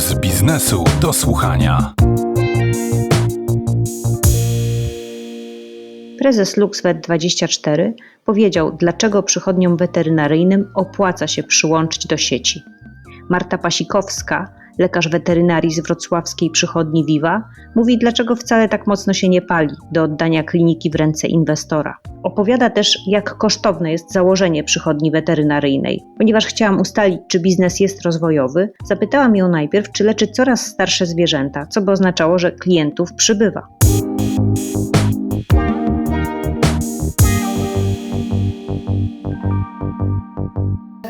z biznesu do słuchania. Prezes LuxVet24 powiedział, dlaczego przychodniom weterynaryjnym opłaca się przyłączyć do sieci. Marta Pasikowska, lekarz weterynarii z wrocławskiej przychodni Viva, mówi, dlaczego wcale tak mocno się nie pali do oddania kliniki w ręce inwestora. Opowiada też, jak kosztowne jest założenie przychodni weterynaryjnej. Ponieważ chciałam ustalić, czy biznes jest rozwojowy, zapytałam ją najpierw, czy leczy coraz starsze zwierzęta, co by oznaczało, że klientów przybywa.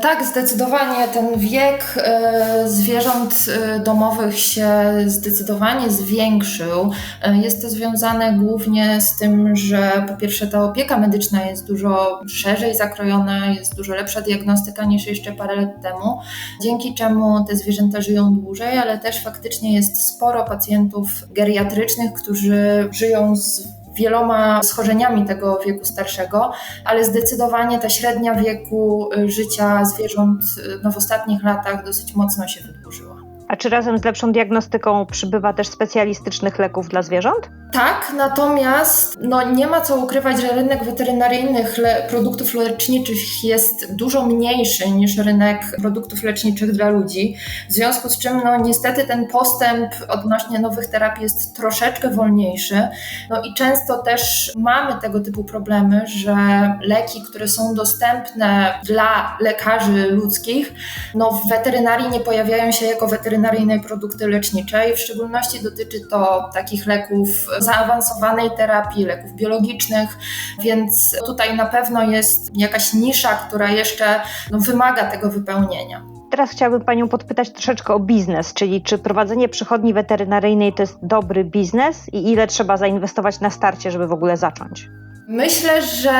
Tak, zdecydowanie ten wiek e, zwierząt e, domowych się zdecydowanie zwiększył. E, jest to związane głównie z tym, że po pierwsze ta opieka medyczna jest dużo szerzej zakrojona, jest dużo lepsza diagnostyka niż jeszcze parę lat temu, dzięki czemu te zwierzęta żyją dłużej, ale też faktycznie jest sporo pacjentów geriatrycznych, którzy żyją z wieloma schorzeniami tego wieku starszego, ale zdecydowanie ta średnia wieku y, życia zwierząt y, no, w ostatnich latach dosyć mocno się wydłużyła. A czy razem z lepszą diagnostyką przybywa też specjalistycznych leków dla zwierząt? Tak, natomiast no, nie ma co ukrywać, że rynek weterynaryjnych le produktów leczniczych jest dużo mniejszy niż rynek produktów leczniczych dla ludzi. W związku z czym, no, niestety, ten postęp odnośnie nowych terapii jest troszeczkę wolniejszy. No i często też mamy tego typu problemy, że leki, które są dostępne dla lekarzy ludzkich, no, w weterynarii nie pojawiają się jako weterynaryjne produkty lecznicze i w szczególności dotyczy to takich leków zaawansowanej terapii, leków biologicznych, więc tutaj na pewno jest jakaś nisza, która jeszcze no, wymaga tego wypełnienia. Teraz chciałabym Panią podpytać troszeczkę o biznes, czyli czy prowadzenie przychodni weterynaryjnej to jest dobry biznes i ile trzeba zainwestować na starcie, żeby w ogóle zacząć? Myślę, że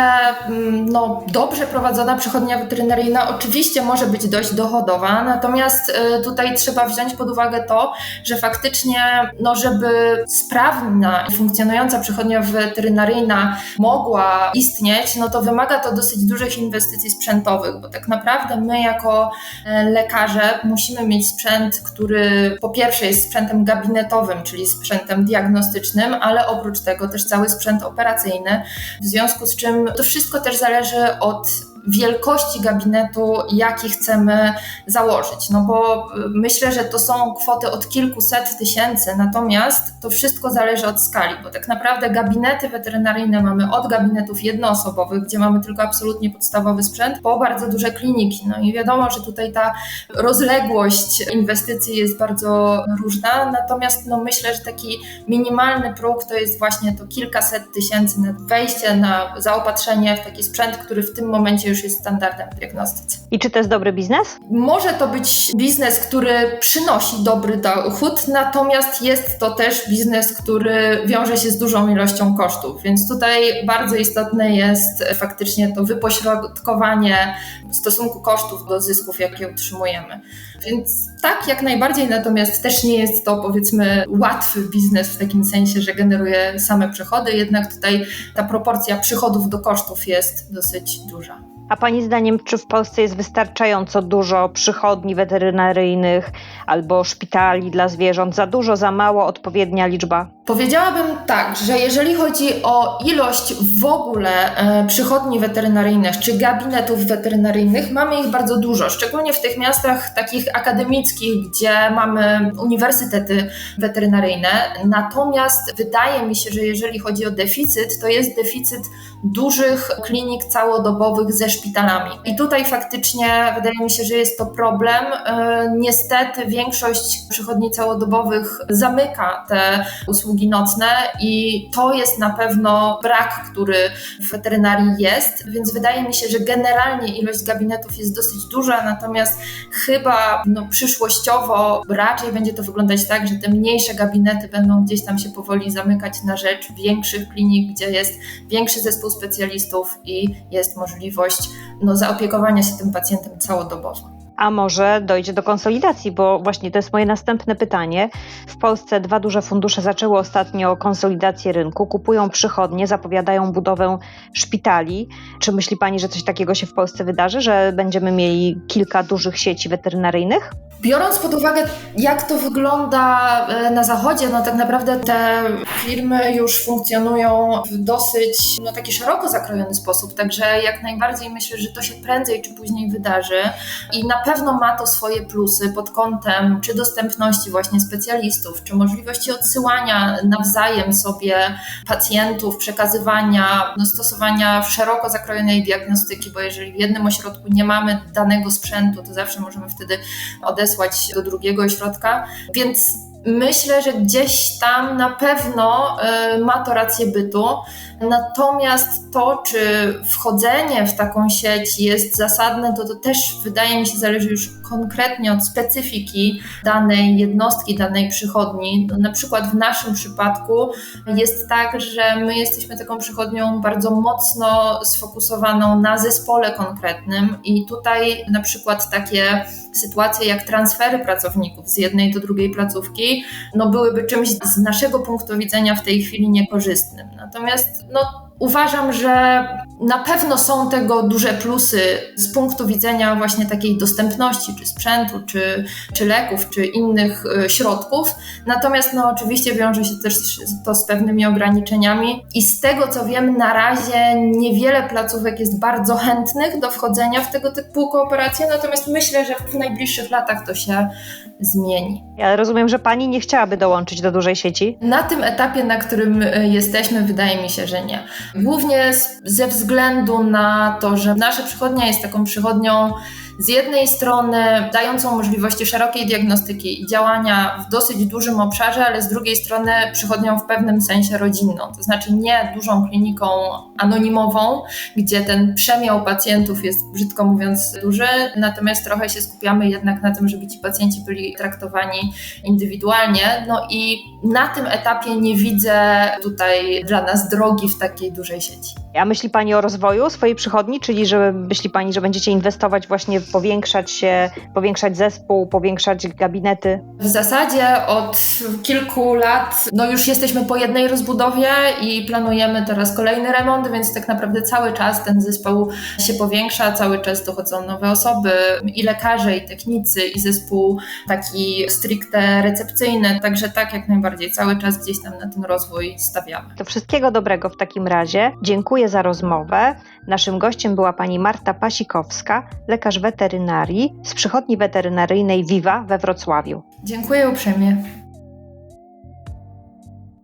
mm, no, dobrze prowadzona przychodnia weterynaryjna oczywiście może być dość dochodowa, natomiast y, tutaj trzeba wziąć pod uwagę to, że faktycznie, no, żeby sprawna i funkcjonująca przychodnia weterynaryjna mogła istnieć, no to wymaga to dosyć dużych inwestycji sprzętowych, bo tak naprawdę my jako e, lekarze musimy mieć sprzęt, który po pierwsze jest sprzętem gabinetowym, czyli sprzętem diagnostycznym, ale oprócz tego też cały sprzęt operacyjny w związku z czym to wszystko też zależy od wielkości gabinetu, jaki chcemy założyć. No bo y, myślę, że to są kwoty od kilkuset tysięcy, natomiast to wszystko zależy od skali, bo tak naprawdę gabinety weterynaryjne mamy od gabinetów jednoosobowych, gdzie mamy tylko absolutnie podstawowy sprzęt, po bardzo duże kliniki. No i wiadomo, że tutaj ta rozległość inwestycji jest bardzo różna, natomiast no myślę, że taki minimalny próg to jest właśnie to kilkaset tysięcy na wejście, na zaopatrzenie w taki sprzęt, który w tym momencie już jest standardem w diagnostyce. I czy to jest dobry biznes? Może to być biznes, który przynosi dobry dochód, natomiast jest to też biznes, który wiąże się z dużą ilością kosztów, więc tutaj bardzo istotne jest faktycznie to wypośrodkowanie w stosunku kosztów do zysków, jakie utrzymujemy. Więc tak, jak najbardziej, natomiast też nie jest to powiedzmy łatwy biznes w takim sensie, że generuje same przychody, jednak tutaj ta proporcja przychodów do kosztów jest dosyć duża. A Pani zdaniem, czy w Polsce jest wystarczająco dużo przychodni weterynaryjnych albo szpitali dla zwierząt? Za dużo, za mało, odpowiednia liczba? Powiedziałabym tak, że jeżeli chodzi o ilość w ogóle e, przychodni weterynaryjnych czy gabinetów weterynaryjnych, mamy ich bardzo dużo, szczególnie w tych miastach takich akademickich, gdzie mamy uniwersytety weterynaryjne. Natomiast wydaje mi się, że jeżeli chodzi o deficyt, to jest deficyt dużych klinik całodobowych ze szpitalami. I tutaj faktycznie wydaje mi się, że jest to problem. E, niestety większość przychodni całodobowych zamyka te usługi nocne i to jest na pewno brak, który w weterynarii jest, więc wydaje mi się, że generalnie ilość gabinetów jest dosyć duża, natomiast chyba no, przyszłościowo raczej będzie to wyglądać tak, że te mniejsze gabinety będą gdzieś tam się powoli zamykać na rzecz większych klinik, gdzie jest większy zespół specjalistów i jest możliwość no, zaopiekowania się tym pacjentem całodobowo a może dojdzie do konsolidacji, bo właśnie to jest moje następne pytanie. W Polsce dwa duże fundusze zaczęły ostatnio konsolidację rynku, kupują przychodnie, zapowiadają budowę szpitali. Czy myśli Pani, że coś takiego się w Polsce wydarzy, że będziemy mieli kilka dużych sieci weterynaryjnych? Biorąc pod uwagę, jak to wygląda e, na zachodzie, no tak naprawdę te firmy już funkcjonują w dosyć no, taki szeroko zakrojony sposób, także jak najbardziej myślę, że to się prędzej czy później wydarzy i na pewno ma to swoje plusy pod kątem czy dostępności właśnie specjalistów, czy możliwości odsyłania nawzajem sobie pacjentów, przekazywania, no, stosowania szeroko zakrojonej diagnostyki, bo jeżeli w jednym ośrodku nie mamy danego sprzętu, to zawsze możemy wtedy odesłać do drugiego ośrodka, więc myślę, że gdzieś tam na pewno y, ma to rację bytu. Natomiast to, czy wchodzenie w taką sieć jest zasadne, to to też wydaje mi się zależy już konkretnie od specyfiki danej jednostki, danej przychodni. No, na przykład w naszym przypadku jest tak, że my jesteśmy taką przychodnią bardzo mocno sfokusowaną na zespole konkretnym i tutaj na przykład takie sytuacje jak transfery pracowników z jednej do drugiej placówki, no byłyby czymś z naszego punktu widzenia w tej chwili niekorzystnym. Natomiast no, uważam, że na pewno są tego duże plusy z punktu widzenia właśnie takiej dostępności, czy sprzętu, czy, czy leków, czy innych y, środków. Natomiast no, oczywiście wiąże się też to z pewnymi ograniczeniami i z tego co wiem, na razie niewiele placówek jest bardzo chętnych do wchodzenia w tego typu kooperacje, natomiast myślę, że w najbliższych latach to się zmieni. Ja rozumiem, że pani nie chciałaby dołączyć do dużej sieci? Na tym etapie, na którym y, jesteśmy, wydaje mi się, że nie. Głównie ze względu na to, że nasza przychodnia jest taką przychodnią z jednej strony dającą możliwości szerokiej diagnostyki i działania w dosyć dużym obszarze, ale z drugiej strony przychodnią w pewnym sensie rodzinną, to znaczy nie dużą kliniką anonimową, gdzie ten przemiał pacjentów jest brzydko mówiąc duży, natomiast trochę się skupiamy jednak na tym, żeby ci pacjenci byli traktowani indywidualnie. No i na tym etapie nie widzę tutaj dla nas drogi w takiej dużej sieci. A myśli Pani o rozwoju swojej przychodni, czyli że myśli Pani, że będziecie inwestować właśnie, powiększać się, powiększać zespół, powiększać gabinety? W zasadzie od kilku lat no już jesteśmy po jednej rozbudowie i planujemy teraz kolejny remont, więc tak naprawdę cały czas ten zespół się powiększa, cały czas dochodzą nowe osoby i lekarze, i technicy, i zespół taki stricte recepcyjny, także tak jak najbardziej cały czas gdzieś tam na ten rozwój stawiamy. To wszystkiego dobrego w takim razie. Dziękuję za rozmowę. Naszym gościem była pani Marta Pasikowska, lekarz weterynarii z przychodni weterynaryjnej Viva we Wrocławiu. Dziękuję uprzejmie.